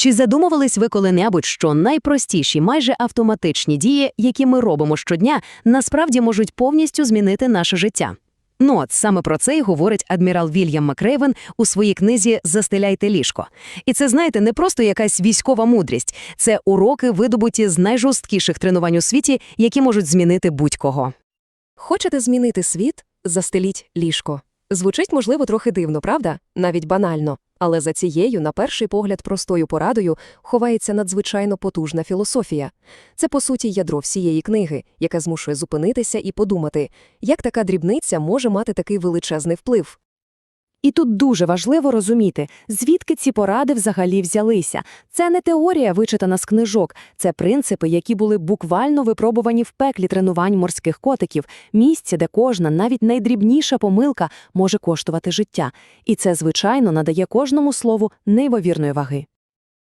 Чи задумувались ви коли-небудь, що найпростіші, майже автоматичні дії, які ми робимо щодня, насправді можуть повністю змінити наше життя? Ну от саме про це й говорить адмірал Вільям Макрейвен у своїй книзі Застеляйте ліжко. І це, знаєте, не просто якась військова мудрість, це уроки, видобуті з найжорсткіших тренувань у світі, які можуть змінити будь-кого. Хочете змінити світ? Застеліть ліжко. Звучить, можливо, трохи дивно, правда? Навіть банально. Але за цією, на перший погляд, простою порадою ховається надзвичайно потужна філософія. Це, по суті, ядро всієї книги, яке змушує зупинитися і подумати, як така дрібниця може мати такий величезний вплив. І тут дуже важливо розуміти, звідки ці поради взагалі взялися. Це не теорія, вичитана з книжок, це принципи, які були буквально випробувані в пеклі тренувань морських котиків, місце, де кожна, навіть найдрібніша помилка може коштувати життя. І це, звичайно, надає кожному слову неймовірної ваги.